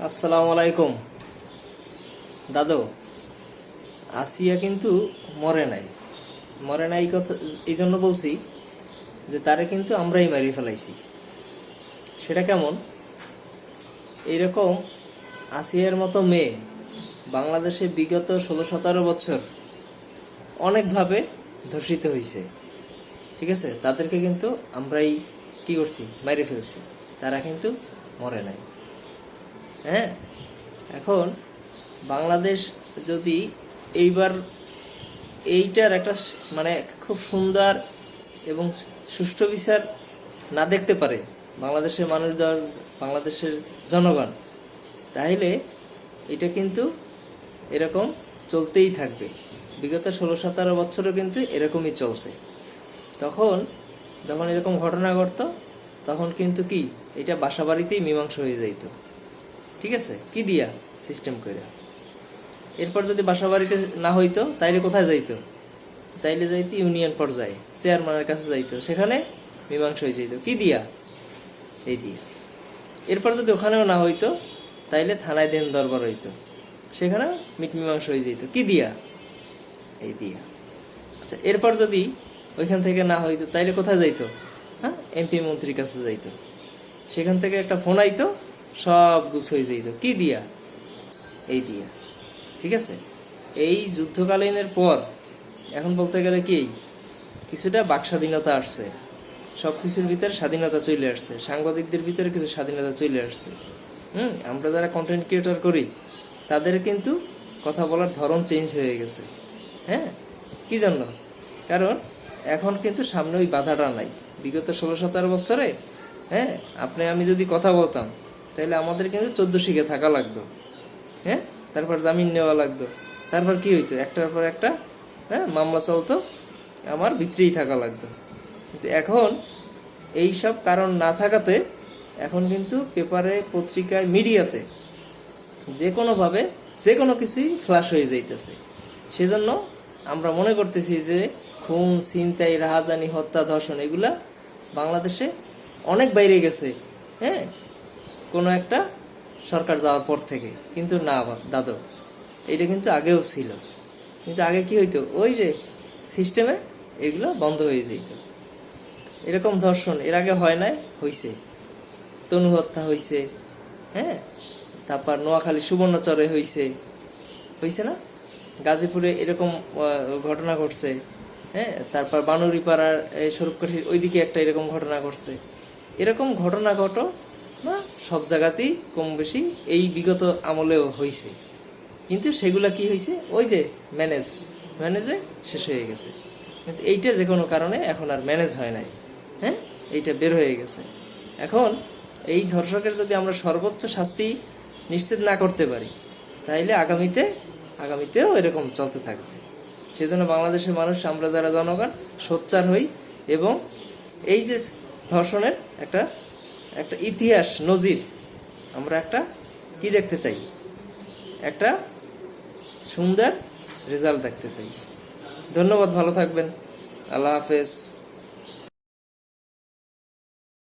আসসালামু আলাইকুম। দাদু, আসিয়া কিন্তু মরে নাই। মরে নাই কথা এই জন্য বলছি যে তারে কিন্তু আমরাই মারিয়ে ফেলাইছি। সেটা কেমন? এইরকম আসিয়ার মতো মেয়ে বাংলাদেশে বিগত ষোলো সতেরো বছর অনেকভাবে ধর্ষিত হয়েছে ঠিক আছে? তাদেরকে কিন্তু আমরাই কি করছি? মেরে ফেলছি। তারা কিন্তু মরে নাই। হ্যাঁ? এখন বাংলাদেশ যদি এইবার এইটার একটা মানে খুব সুন্দর এবং সুষ্ঠু বিচার না দেখতে পারে বাংলাদেশের মানুষ বাংলাদেশের জনগণ, তাহলে এটা কিন্তু এরকম চলতেই থাকবে। বিগত ষোলো সতেরো বছরও কিন্তু এরকমই চলছে। তখন যখন এরকম ঘটনা ঘটতো, তখন কিন্তু কি? এটা বাসাবাড়িতেই মীমাংসা হয়ে যাইতো। ঠিক আছে? কি দিয়া সিস্টেম করে এরপর যদি বাসা বাড়িতে না হইতো, তাইলে কোথায় যাইতো? তাইলে যাইতো ইউনিয়ন পর্যায়ে চেয়ারম্যানের কাছে যাইতো। সেখানে মীমাংসা হয়ে যাইতো। কি দিয়া? এই দিয়া। এরপর যদি ওখানেও না হইতো, তাইলে থানায় দেন দরবার হইতো। সেখানে মিট মীমাংসা হয়ে যেত কি দিয়া? এই দিয়া। আচ্ছা এরপর যদি ওইখান থেকে না হইতো, তাইলে কোথায় যাইতো? হ্যাঁ এমপি মন্ত্রীর কাছে যাইতো। সেখান থেকে একটা ফোন আইতো সব গুছ হয়ে যাইতো। কি দিয়া? এই দিয়া। ঠিক আছে? এই যুদ্ধকালীনের পর, এখন বলতে গেলে কি, কিছুটা বাক স্বাধীনতা আসছে। সব কিছুর ভিতরে স্বাধীনতা চলে আসছে। সাংবাদিকদের ভিতরে কিছু স্বাধীনতা চলে আসছে। হুম, আমরা যারা কন্টেন্ট ক্রিয়েটর করি, তাদের কিন্তু কথা বলার ধরন চেঞ্জ হয়ে গেছে। হ্যাঁ? কি জন্য? কারণ এখন কিন্তু সামনে ওই বাধাটা নাই। বিগত ষোলো সতেরো বছরে হ্যাঁ আপনি আমি যদি কথা বলতাম তাহলে আমাদের কিন্তু চোদ্দ শিখে থাকা লাগতো। হ্যাঁ? তারপর জামিন নেওয়া লাগতো। তারপর কি হইতো? একটার পর একটা হ্যাঁ মামলা চলতো, আমার ভিতরেই থাকা লাগতো। কিন্তু এখন এই সব কারণ না থাকাতে এখন কিন্তু পেপারে, পত্রিকায়, মিডিয়াতে যে কোনোভাবে যে কোনো কিছুই ফ্লাশ হয়ে যাইতেছে। সেজন্য আমরা মনে করতেছি যে খুন, ছিনতাই, রাহাজানি, হত্যা, ধর্ষণ, এগুলা বাংলাদেশে অনেক বাইরে গেছে। হ্যাঁ? কোনো একটা সরকার যাওয়ার পর থেকে। কিন্তু না দাদু এটা কিন্তু আগেও ছিল। কিন্তু আগে কি হইতো? ওই যে সিস্টেমে এগুলো বন্ধ হয়ে যেত। এরকম ধর্ষণ এর আগে হয় নাই, হইছে। তনু হত্যা হইছে হ্যাঁ? তারপর নোয়াখালী সুবর্ণচরে হইছে। হইছে না? গাজীপুরে এরকম ঘটনা ঘটছে হ্যাঁ? তারপর বানুরিপাড়ার, এই স্বরূপকাঠির ওইদিকে একটা এরকম ঘটনা ঘটছে। এরকম ঘটনা ঘট সব জায়গাতেই কম বেশি এই বিগত আমলেও হয়েছে কিন্তু সেগুলা কি হয়েছে ওই যে ম্যানেজ, ম্যানেজে শেষ হয়ে গেছে। কিন্তু এইটা যে কোনো কারণে এখন আর ম্যানেজ হয় নাই। হ্যাঁ? এইটা বের হয়ে গেছে। এখন এই ধর্ষকের যদি আমরা সর্বোচ্চ শাস্তি নিশ্চিত না করতে পারি, তাইলে আগামীতে, আগামীতেও এরকম চলতে থাকবে। সেজন্য বাংলাদেশের মানুষ, আমরা যারা জনগণ, সোচ্চার হই এবং এই যে ধর্ষণের একটা একটা ইতিহাস, নজির। আমরা একটা কি দেখতে চাই? একটা সুন্দর রেজাল্ট দেখতে চাই। ধন্যবাদ, ভালো থাকবেন। আল্লাহ হাফেজ।